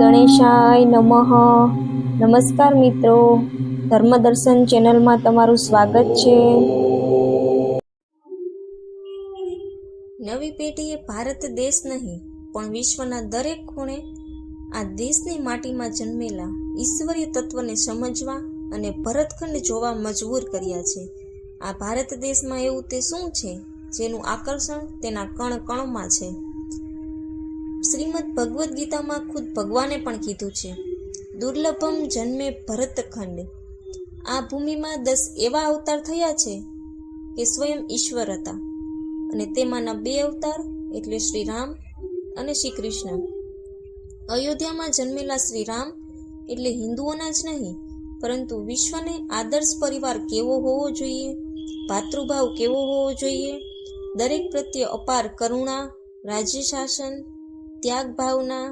ગણેશાય નમઃ. નમસ્કાર મિત્રો. ધર્મદર્શન ચેનલમાં તમારું સ્વાગત છે. નવી પેઢીએ ભારત દેશ નહીં, પણ વિશ્વના દરેક ખૂણે આ દેશની માટીમાં જન્મેલા ઈશ્વરીય તત્વને સમજવા અને ભરતખંડ જોવા મજબૂર કર્યા છે. આ ભારત દેશમાં એવું તે શું છે? જેનું આકર્ષણ તેના કણ કણમાં છે. શ્રીમદ ભગવદ્ ગીતામાં ખુદ ભગવાને પણ કીધું છે, દુર્લભમ જન્મે ભરતખંડ. આ ભૂમિમાં દસ એવા અવતાર થયા છે કે સ્વયં ઈશ્વર હતા અને તેમાંના બે અવતાર એટલે શ્રી રામ અને શ્રી કૃષ્ણ અયોધ્યામાં જન્મેલા શ્રી રામ એટલે હિન્દુઓના જ નહીં, પરંતુ વિશ્વને આદર્શ પરિવાર કેવો હોવો જોઈએ, ભાતૃભાવ કેવો હોવો જોઈએ, દરેક પ્રત્યે અપાર કરુણા રાજ્ય શાસન ત્યાગ ભાવના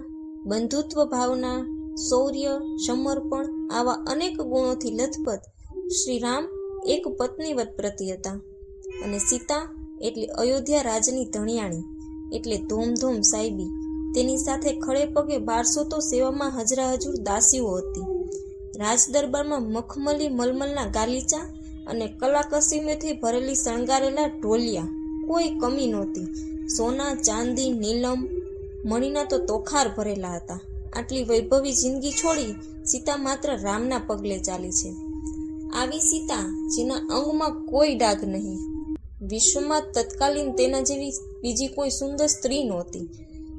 બંધુત્વ ભાવના શૌર્ય, સમર્પણ આવા અનેક ગુણોથી લથપથ શ્રી રામ એક પત્નીવત પ્રતિ હતા. અને સીતા એટલે અયોધ્યા રાજની ધણિયાણી, એટલે ધૂમધૂમ સાહેબી તેની સાથે ખડે પગે બારસો તો સેવામાં હજરા હજુર દાસીઓ હતી. રાજ દરબારમાં મખમલી મલમલના ગાલીચા અને કલાકસીમેથી ભરેલી શણગારેલા ઢોલિયા કોઈ કમી નહોતી. સોના, ચાંદી, નીલમ મણીના તો તોખાર ભરેલા હતા. આટલી વૈભવી જિંદગી છોડી સીતા માત્ર રામના પગલે ચાલી છે. આવી સીતા જેના અંગમાં કોઈ ડાઘ નહીં. વિશ્વમાં તત્કાલીન તેના જેવી બીજી કોઈ સુંદર સ્ત્રી નહોતી.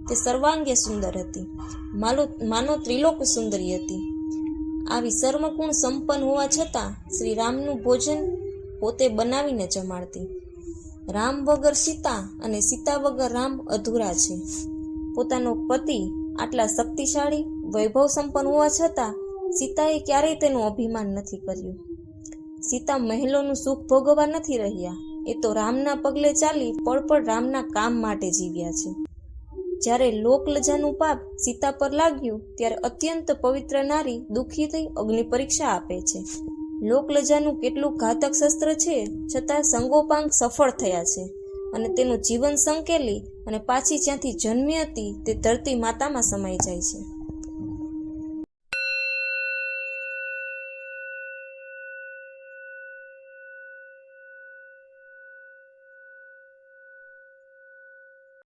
તે સર્વાંગે સુંદર હતી. માલો, માનો ત્રિલોક સુંદરી હતી. આવી સર્વગુણ સંપન્ન હોવા છતાં શ્રી રામનું ભોજન પોતે બનાવીને જમાડતી. રામ વગર સીતા અને સીતા વગર રામ અધૂરા છે. પોતાનો પતિ આટલા શક્તિશાળી વૈભવ સંપન્ન હોવા છતાં સીતાએ ક્યારેય તેનું અભિમાન નથી કર્યું. સીતા મહેલોનું સુખ ભોગવવા નથી રહ્યા. એ તો રામના પગલે ચાલી પળ રામના કામ માટે જીવ્યા છે. જ્યારે લોકલજાનું પાપ સીતા પર લાગ્યું, ત્યારે અત્યંત પવિત્ર નારી દુઃખી થઈ અગ્નિ પરીક્ષા આપે છે. લોકલજાનું કેટલું ઘાતક શસ્ત્ર છે, છતાં સંગોપાંગ સફળ થયા છે. અને તેનું જીવન સંકેલી અને પાછી જ્યાંથી જન્મી હતી તે ધરતી માતામાં સમાઈ જાય છે.